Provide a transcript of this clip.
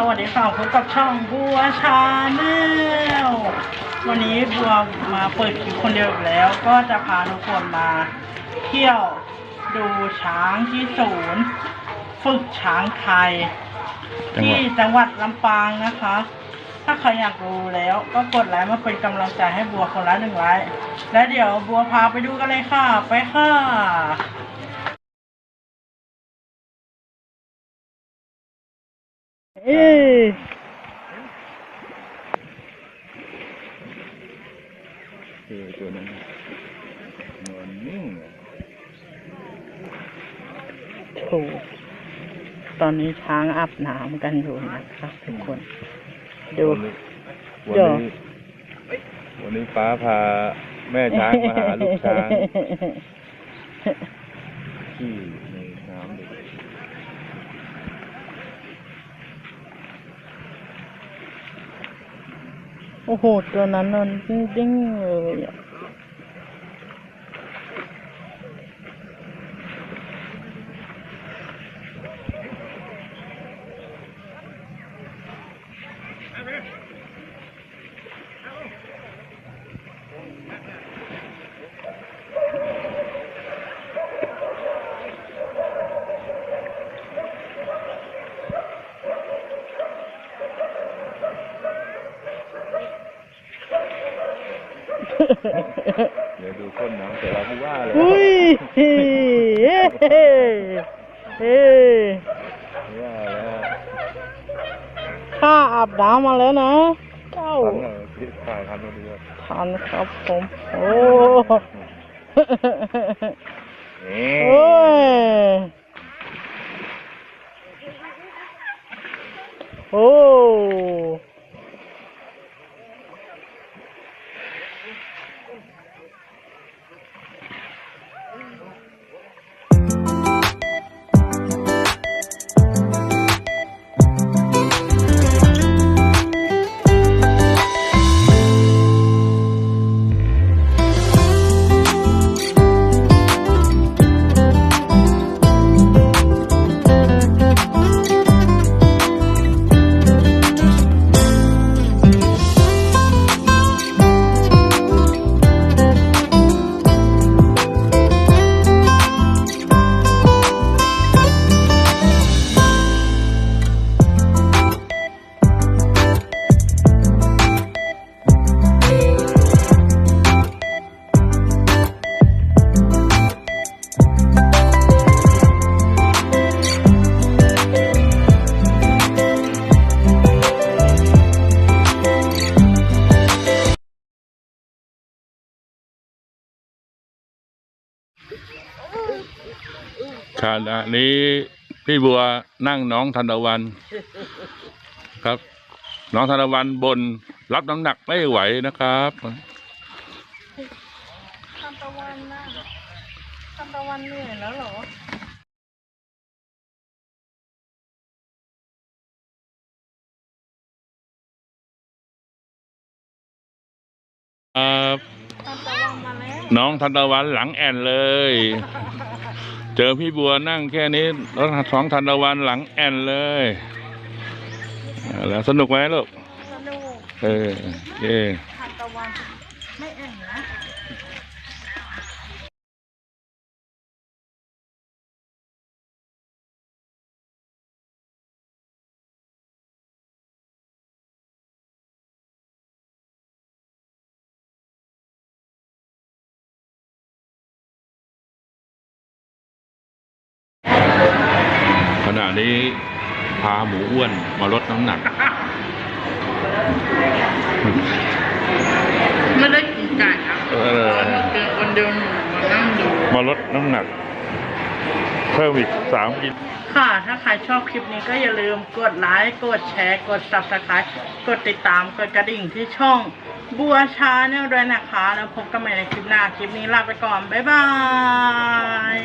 สวัสดีค่ะพบกับช่องบัวชาแนลวันนี้บัวมาเปิดคลิปคนเดียวแล้ว ก็จะพาทุกคนมาเที่ยวดูช้างที่ศูนย์ ฝึกช้างไทย ที่จังหวัดลำปางนะคะ ถ้าใครอยากรู้แล้วก็กดไลค์มาเป็นกำลังใจให้บัวคนละหนึ่งไลค์และเดี๋ยวบัวพาไปดูกันเลยค่ะ ไปค่ะ เอ้ยคือตัวนั้นนอนนิ่งเลยถูกตอนนี้ช้างอาบน้ำกันอยู่นะครับทุกคน ดูวันนี้เดี๋ยววันนี้วันนี้ฟ้าพาแม่ช้างมาหาลูกช้างที่ในน้ำเลย โอ้โห ตัวนั้นนอนดิ้งๆเลยอะ เดี๋ยวดูพ่นน้ำแต่เราผู้ว่าเลยอุ้ยเฮ้เฮ้ผู้ว่าแล้วข้าอาบน้ำมาแล้วนะเจ้าทันเลยที่ถ่ายทันพอดีเลยทันครับผม โอ้นี่โอ้ย ขณะนี้พี่บัวนั่งน้องธันวันครับ น้องธันวันบนรับน้ำหนักไม่ไหวนะครับทันตะวันนะทันตะวันเหนื่อยแล้วเหรอครับทันตะวันมาแล้วน้องธันวันหลังแอนเลย เจอพี่บัวนั่งแค่นี้แล้วสองธันวันหลังแอนเลยเอาแล้วสนุกไหมลูก สนุก เออเย่ทันตะวัน ไม่แอ่งนะ ณะนี้พาหมูอ้วนมาลดน้ำหนัก ไม่ได้กินไก่ครับเออเกินคนเดียวหนูมานั่งดู มาลดน้ำหนัก เพิ่มอีกสามกิโล ค่ะ ถ้าใครชอบคลิปนี้ก็อย่าลืมกดไลค์ กดแชร์ กด subscribe กดติดตาม กดกระดิ่งที่ช่องบัวชาแนลด้วยนะคะ แล้วพบกันใหม่ในคลิปหน้า คลิปนี้ลาไปก่อน บ๊ายบาย